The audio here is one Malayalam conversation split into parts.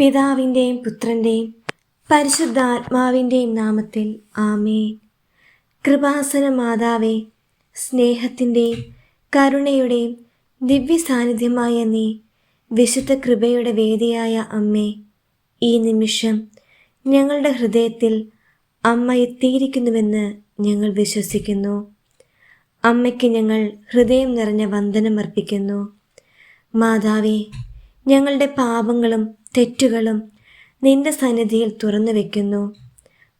പിതാവിന്റെയും പുത്രന്റെയും പരിശുദ്ധാത്മാവിന്റെയും നാമത്തിൽ ആമേ കൃപാസന മാതാവേ സ്നേഹത്തിന്റെയും കരുണയുടെയും ദിവ്യ സാന്നിധ്യമായ നീ വിശുദ്ധ കൃപയുടെ വേദിയായ അമ്മേ ഈ നിമിഷം ഞങ്ങളുടെ ഹൃദയത്തിൽ അമ്മ എത്തിയിരിക്കുന്നുവെന്ന് ഞങ്ങൾ വിശ്വസിക്കുന്നു. അമ്മയ്ക്ക് ഞങ്ങൾ ഹൃദയം നിറഞ്ഞ വന്ദനം അർപ്പിക്കുന്നു. മാതാവേ ഞങ്ങളുടെ പാപങ്ങളും തെറ്റുകളും നിന്റെ സന്നിധിയിൽ തുറന്നു വയ്ക്കുന്നു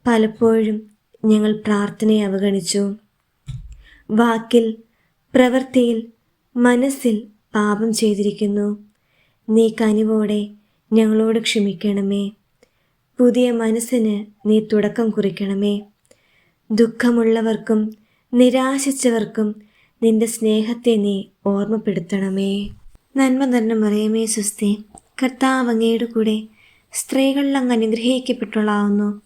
പലപ്പോഴും ഞങ്ങൾ പ്രാർത്ഥനയെ അവഗണിച്ചു. വാക്കിൽ പ്രവൃത്തിയിൽ മനസ്സിൽ പാപം ചെയ്തിരിക്കുന്നു. നീ കനിവോടെ ഞങ്ങളോട് ക്ഷമിക്കണമേ. പുതിയ മനസ്സിന് നീ തുടക്കം കുറിക്കണമേ. ദുഃഖമുള്ളവർക്കും നിരാശിച്ചവർക്കും നിന്റെ സ്നേഹത്തെ നീ ഓർമ്മപ്പെടുത്തണമേ. നന്മ തന്നെ മറിയമേ സുസ്തി കർത്താവ് അങ്ങയുടെ കൂടെ സ്ത്രീകളിൽ അങ്ങ് അനുഗ്രഹിക്കപ്പെട്ടവളാവുന്നു.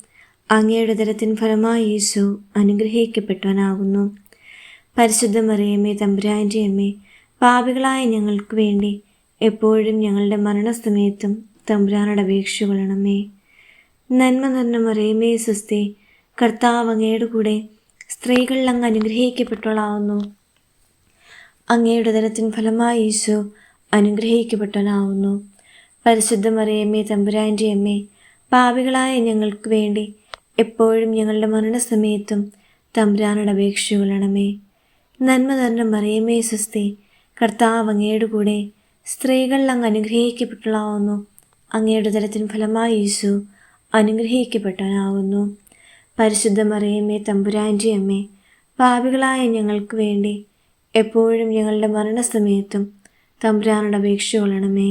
അങ്ങയുടെ തരത്തിൻ ഫലമായി യേശു അനുഗ്രഹിക്കപ്പെട്ടവനാകുന്നു. പരിശുദ്ധ മറിയമ്മേ തമ്പുരാന്റെ അമ്മേ പാപികളായ ഞങ്ങൾക്ക് വേണ്ടി എപ്പോഴും ഞങ്ങളുടെ മരണസമയത്തും തമ്പുരാനോട് അപേക്ഷ കൊള്ളണമേ. നന്മ നിറഞ്ഞ മറിയമേ സുസ്തി കർത്താവ് അങ്ങയുടെ കൂടെ സ്ത്രീകളിൽ അങ്ങ് അനുഗ്രഹിക്കപ്പെട്ടവളാവുന്നു. അങ്ങയുടെ തരത്തിൻ ഫലമായി യേശു അനുഗ്രഹിക്കപ്പെട്ടവനാവുന്നു. പരിശുദ്ധ മറിയമ്മേ തമ്പുരാന്റെ അമ്മേ പാപികളായ ഞങ്ങൾക്ക് വേണ്ടി എപ്പോഴും ഞങ്ങളുടെ മരണസമയത്തും തമ്പുരാനോട് അപേക്ഷ കൊള്ളണമേ. നന്മ നിറഞ്ഞ മറിയമ്മേ സുസ്തി കർത്താവ് അങ്ങയുടെ കൂടെ സ്ത്രീകളിൽ അങ്ങ് അനുഗ്രഹിക്കപ്പെട്ടാവുന്നു അങ്ങയുടെ തരത്തിന് ഫലമായി യേശു അനുഗ്രഹിക്കപ്പെട്ടവനാവുന്നു. പരിശുദ്ധ മറിയമ്മേ തമ്പുരാന്റെ അമ്മേ പാപികളായ ഞങ്ങൾക്ക് വേണ്ടി എപ്പോഴും ഞങ്ങളുടെ മരണസമയത്തും തമ്പുരാനോട് അപേക്ഷ കൊള്ളണമേ.